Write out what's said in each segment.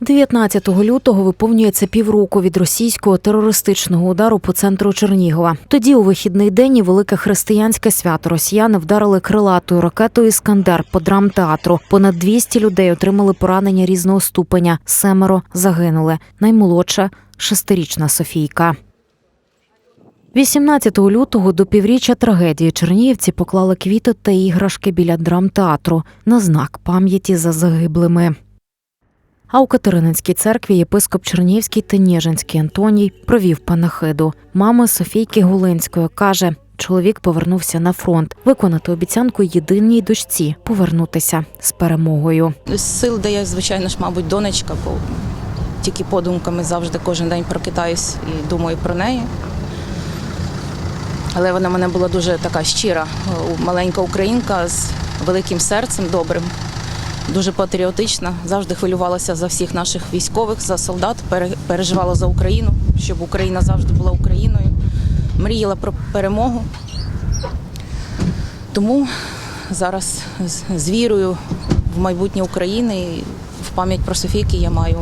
19 лютого виповнюється півроку від російського терористичного удару по центру Чернігова. Тоді у вихідний день і велике християнське свято росіяни вдарили крилатою ракетою Іскандер по драмтеатру. Понад 200 людей отримали поранення різного ступеня. Семеро загинули. Наймолодша шестирічна Софійка. 18 лютого до півріччя трагедії чернігівці поклали квіти та іграшки біля драмтеатру на знак пам'яті за загиблими. А у Катерининській церкві єпископ Чернігівський та Ніжинський Антоній провів панахиду. Мама Софійки Гулинської каже, чоловік повернувся на фронт, виконати обіцянку єдиній дочці повернутися з перемогою. З сил дає, звичайно ж, мабуть, донечка, бо тільки подумками завжди кожен день прокидаюсь і думаю про неї. Але вона в мене була дуже така щира, маленька українка з великим серцем, добрим, дуже патріотична, завжди хвилювалася за всіх наших військових, за солдат, пере- переживала за Україну, щоб Україна завжди була Україною, мріяла про перемогу. Тому зараз з- вірою в майбутнє України і в пам'ять про Софійки я маю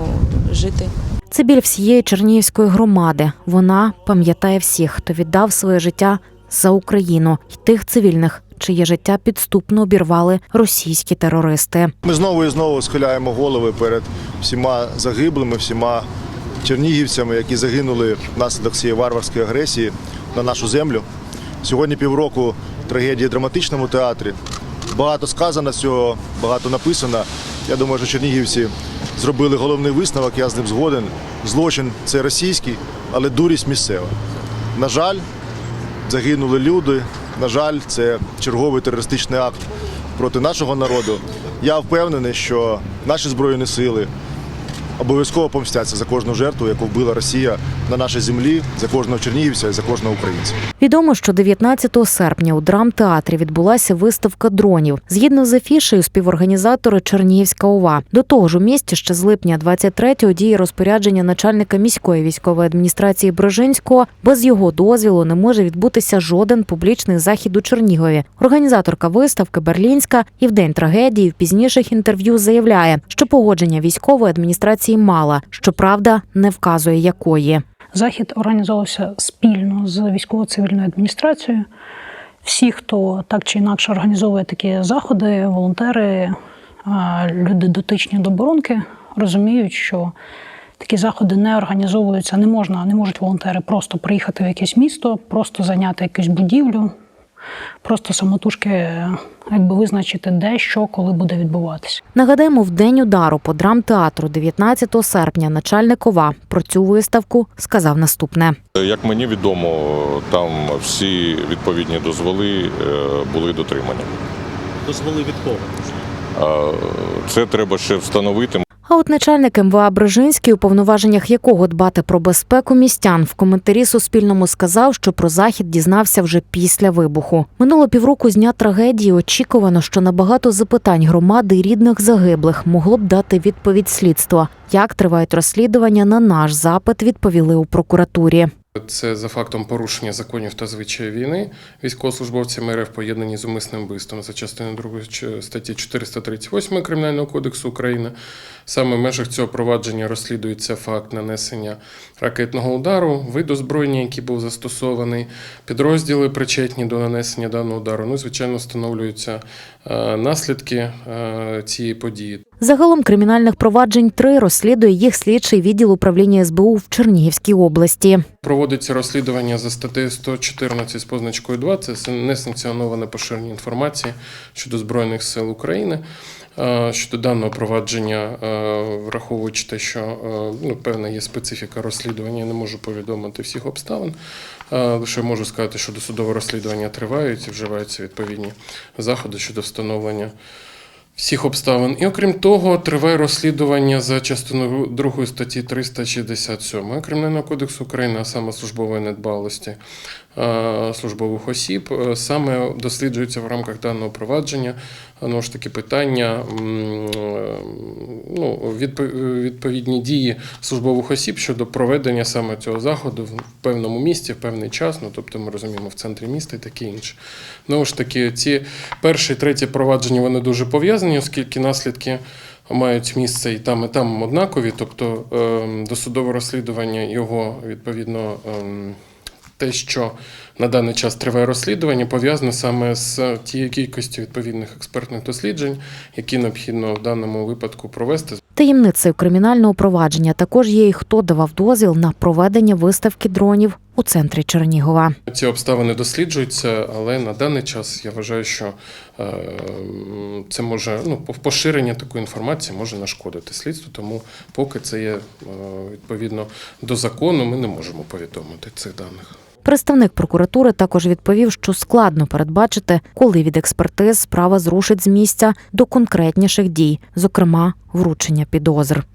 жити. Це біль всієї Чернігівської громади. Вона пам'ятає всіх, хто віддав своє життя за Україну й тих цивільних, чиє життя підступно обірвали російські терористи. Ми знову і знову схиляємо голови перед всіма загиблими, всіма чернігівцями, які загинули внаслідок цієї варварської агресії на нашу землю. Сьогодні півроку трагедії в драматичному театрі. Багато сказано цього, багато написано. Я думаю, що чернігівці зробили головний висновок, я з ним згоден. Злочин це російський, але дурість місцева. На жаль, загинули люди. На жаль, це черговий терористичний акт проти нашого народу. Я впевнений, що наші збройні сили обов'язково помстяться за кожну жертву, яку вбила Росія на нашій землі, за кожного чернігівця і за кожного українця. Відомо, що 19 серпня у драмтеатрі відбулася виставка дронів. Згідно з афішею, співорганізатори Чернігівська ОВА. До того ж, у місті ще з липня 23-го діє розпорядження начальника міської військової адміністрації Брожинського. Без його дозвілу не може відбутися жоден публічний захід у Чернігові. Організаторка виставки Берлінська і в день трагедії в пізніших інтерв'ю заявляє, що погодження військової адміністрації мала, щоправда, не вказує якої. Захід організовувався спільно з військово-цивільною адміністрацією. Всі, хто так чи інакше організовує такі заходи, волонтери, люди дотичні до оборонки, розуміють, що такі заходи не організовуються, не можна, не можуть волонтери просто приїхати в якесь місто, просто зайняти якусь будівлю, просто самотужки якби визначити, де що, коли буде відбуватися. Нагадаємо, в день удару по драмтеатру 19 серпня начальник ОВА про цю виставку сказав наступне. Як мені відомо, там всі відповідні дозволи е, були дотримані. Дозволи від кого? Це треба ще встановити. А от начальник МВА Брижинський, у повноваженнях якого дбати про безпеку містян, в коментарі Суспільному сказав, що про захід дізнався вже після вибуху. Минуло півроку з дня трагедії. Очікувано, що на багато запитань громади і рідних загиблих могло б дати відповідь слідства. Як тривають розслідування на наш запит, відповіли у прокуратурі. Це за фактом порушення законів та звичаїв війни військовослужбовцями РФ поєднані з умисним вбивством за частиною 2 статті 438 Кримінального кодексу України. Саме в межах цього провадження розслідується факт нанесення ракетного удару, вид озброєння, який був застосований, підрозділи причетні до нанесення даного удару. Ну, звичайно, встановлюються е, наслідки е, цієї події. Загалом кримінальних проваджень три розслідує їх слідчий відділ управління СБУ в Чернігівській області. Проводиться розслідування за статтею 114 з позначкою 2. Це несанкціоноване поширення інформації щодо Збройних сил України. Щодо даного провадження, враховуючи те, що ну, певна є специфіка розслідування, я не можу повідомити всіх обставин. Лише можу сказати, що досудове розслідування тривають і вживаються відповідні заходи щодо встановлення всіх обставин. І окрім того, триває розслідування за частиною 2 статті 367 Кримінального кодексу України, а саме службової недбалості службових осіб. Е, Саме досліджується в рамках даного провадження ну ж таки питання е, ну, відповідні дії службових осіб щодо проведення саме цього заходу в певному місці, в певний час. Ну тобто ми розуміємо в центрі міста і таке інше. Ну ж таки, ці перше і третє провадження вони дуже пов'язані, оскільки наслідки мають місце і там, і там однакові, тобто е, досудове розслідування його відповідно. Те, що на даний час триває розслідування, пов'язане саме з тією кількістю відповідних експертних досліджень, які необхідно в даному випадку провести. Таємницею кримінального провадження також є і хто давав дозвіл на проведення виставки дронів у центрі Чернігова. Ці обставини досліджуються, але на даний час я вважаю, що е, це може ну, поширення такої інформації може нашкодити слідству, тому поки це є е, відповідно до закону, ми не можемо повідомити цих даних. Представник прокуратури також відповів, що складно передбачити, коли від експертиз справа зрушить з місця до конкретніших дій, зокрема вручення підозр.